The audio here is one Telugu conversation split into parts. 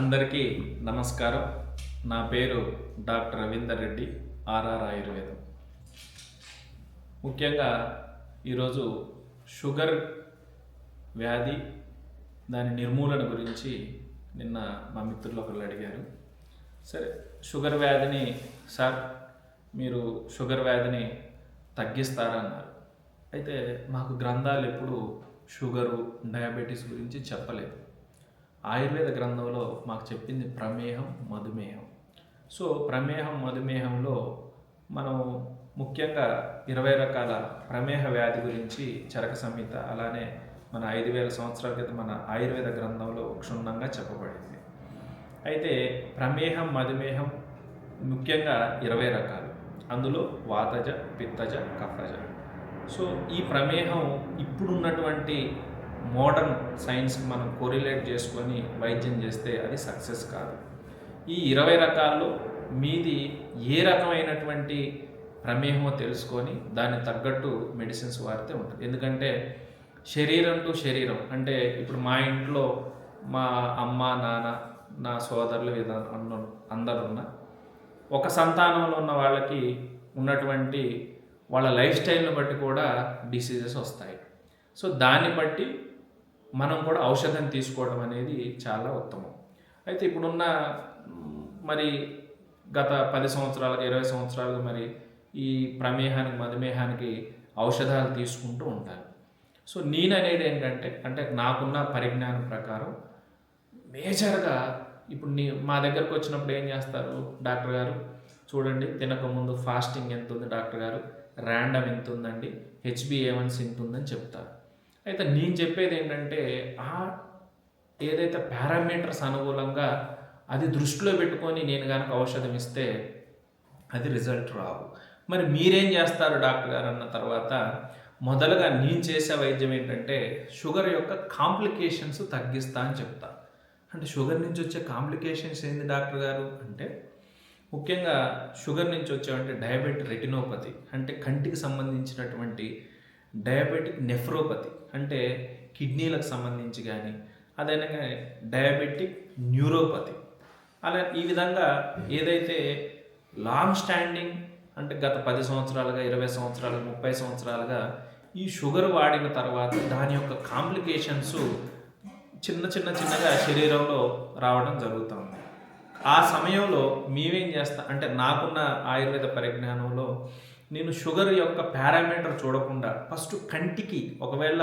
అందరికీ నమస్కారం. నా పేరు డాక్టర్ రవీందర్ రెడ్డి ఆర్ఆర్ ఆయుర్వేదం. ముఖ్యంగా ఈరోజు షుగర్ వ్యాధి దాని నిర్మూలన గురించి నిన్న మా మిత్రులు ఒకళ్ళు అడిగారు. సరే షుగర్ వ్యాధిని సార్ మీరు షుగర్ వ్యాధిని తగ్గిస్తారా అన్నారు. అయితే మాకు గ్రంథాలు ఎప్పుడు షుగరు డయాబెటీస్ గురించి చెప్పలేదు. ఆయుర్వేద గ్రంథంలో మాకు చెప్పింది ప్రమేహం మధుమేహం. సో ప్రమేహం మధుమేహంలో మనం ముఖ్యంగా ఇరవై రకాల ప్రమేహ వ్యాధి గురించి చరక సంహిత అలానే మన ఐదు వేల సంవత్సరాల క్రితం మన ఆయుర్వేద గ్రంథంలో క్షుణ్ణంగా చెప్పబడింది. అయితే ప్రమేహం మధుమేహం ముఖ్యంగా ఇరవై రకాలు. అందులో వాతజ పిత్తజ కఫజ. సో ఈ ప్రమేహం ఇప్పుడున్నటువంటి మోడర్న్ సైన్స్కి మనం కోరిలేట్ చేసుకొని వైద్యం చేస్తే అది సక్సెస్ కాదు. ఈ ఇరవై రకాల్లో మీది ఏ రకమైనటువంటి ప్రమేహమో తెలుసుకొని దానికి తగ్గట్టు మెడిసిన్స్ వాడితే ఉంటుంది. ఎందుకంటే శరీరం టు శరీరం అంటే ఇప్పుడు మా ఇంట్లో మా అమ్మ నాన్న నా సోదరులు విధానం అన్న అందరున్న ఒక సంతానంలో ఉన్న వాళ్ళకి ఉన్నటువంటి వాళ్ళ లైఫ్ స్టైల్ని బట్టి కూడా డిసీజెస్ వస్తాయి. సో దాన్ని బట్టి మనం కూడా ఔషధం తీసుకోవడం అనేది చాలా ఉత్తమం. అయితే ఇప్పుడున్న మరి గత పది సంవత్సరాలుగా ఇరవై సంవత్సరాలుగా మరి ఈ ప్రమేహానికి మధుమేహానికి ఔషధాలు తీసుకుంటూ ఉంటాను సో నేను అనేది ఏంటంటే అంటే నాకున్న పరిజ్ఞానం ప్రకారం మేజర్గా ఇప్పుడు నీ మా దగ్గరకు వచ్చినప్పుడు ఏం చేస్తారు డాక్టర్ గారు? చూడండి తినకముందు ఫాస్టింగ్ ఎంత ఉంది డాక్టర్ గారు? ర్యాండమ్ ఎంత ఉందండి? హెచ్బిఏవన్స్ ఎంత ఉందని చెప్తారు. అయితే నేను చెప్పేది ఏంటంటే ఆ ఏదైతే పారామీటర్స్ అనుకూలంగా అది దృష్టిలో పెట్టుకొని నేను కనుక ఔషధం ఇస్తే అది రిజల్ట్ రావు. మరి మీరేం చేస్తారు డాక్టర్ గారు అన్న తర్వాత మొదలుగా నేను చేసే వైద్యం ఏంటంటే షుగర్ యొక్క కాంప్లికేషన్స్ తగ్గిస్తా అని చెప్తా. అంటే షుగర్ నుంచి వచ్చే కాంప్లికేషన్స్ ఏంది డాక్టర్ గారు? అంటే ముఖ్యంగా షుగర్ నుంచి వచ్చేవంటే డయాబెటిక్ రెటినోపతి అంటే కంటికి సంబంధించినటువంటి డయాబెటిక్ నెఫ్రోపతి అంటే కిడ్నీలకు సంబంధించి కానీ అదేవిధంగా డయాబెటిక్ న్యూరోపతి. అలా ఈ విధంగా ఏదైతే లాంగ్ స్టాండింగ్ అంటే గత పది సంవత్సరాలుగా ఇరవై సంవత్సరాలు ముప్పై సంవత్సరాలుగా ఈ షుగర్ వాడిన తర్వాత దాని యొక్క కాంప్లికేషన్స్ చిన్న చిన్న చిన్నగా శరీరంలో రావడం జరుగుతుంది ఆ సమయంలో మేమేం చేస్తాం అంటే నాకున్న ఆయుర్వేద పరిజ్ఞానంలో నేను షుగర్ యొక్క పారామీటర్ చూడకుండా ఫస్ట్ కంటికి ఒకవేళ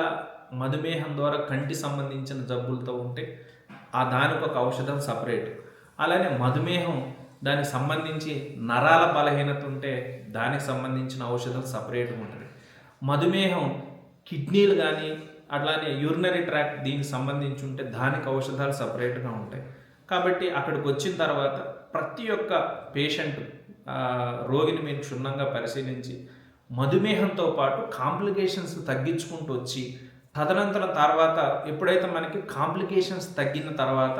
మధుమేహం ద్వారా కంటి సంబంధించిన జబ్బులతో ఉంటే ఆ దానికి ఒక ఔషధం సపరేట్. అలానే మధుమేహం దానికి సంబంధించి నరాల బలహీనత ఉంటే దానికి సంబంధించిన ఔషధం సపరేట్గా ఉంటుంది. మధుమేహం కిడ్నీలు కానీ అట్లానే యూరినరీ ట్రాక్ దీనికి సంబంధించి ఉంటే దానికి ఔషధాలు సపరేట్గా ఉంటాయి. కాబట్టి అక్కడికి వచ్చిన తర్వాత ప్రతి ఒక్క పేషెంట్ రోగిని మేము క్షుణ్ణంగా పరిశీలించి మధుమేహంతో పాటు కాంప్లికేషన్స్ తగ్గించుకుంటూ వచ్చి తదనంతరం తర్వాత ఎప్పుడైతే మనకి కాంప్లికేషన్స్ తగ్గిన తర్వాత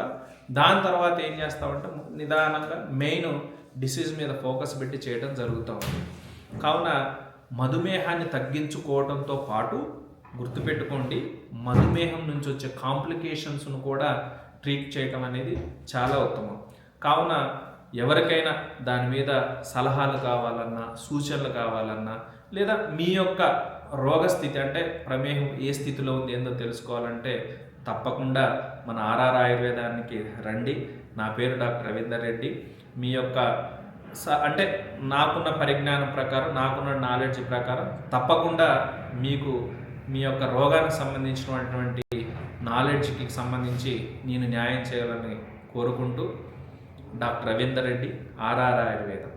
దాని తర్వాత ఏం చేస్తామంటే నిదానంగా మెయిన్ డిసీజ్ మీద ఫోకస్ పెట్టి చేయడం జరుగుతూ ఉంది కావున మధుమేహాన్ని తగ్గించుకోవడంతో పాటు గుర్తుపెట్టుకోండి మధుమేహం నుంచి వచ్చే కాంప్లికేషన్స్ను కూడా ట్రీట్ చేయటం అనేది చాలా ఉత్తమం. కావున ఎవరికైనా దాని మీద సలహాలు కావాలన్నా సూచనలు కావాలన్నా లేదా మీ యొక్క రోగస్థితి అంటే ప్రమేహం ఏ స్థితిలో ఉంది ఏందో తెలుసుకోవాలంటే తప్పకుండా మన ఆర్ఆర్ ఆయుర్వేదానికి రండి. నా పేరు డాక్టర్ రవీందర్ రెడ్డి. మీ యొక్క స- అంటే నాకున్న పరిజ్ఞానం ప్రకారం నాకున్న నాలెడ్జ్ ప్రకారం తప్పకుండా మీకు మీ యొక్క రోగానికి సంబంధించినటువంటి నాలెడ్జ్కి సంబంధించి నేను న్యాయం చేయాలని కోరుకుంటూ డాక్టర్ రవీందర్ రెడ్డి ఆర్ఆర్ ఆయుర్వేదం.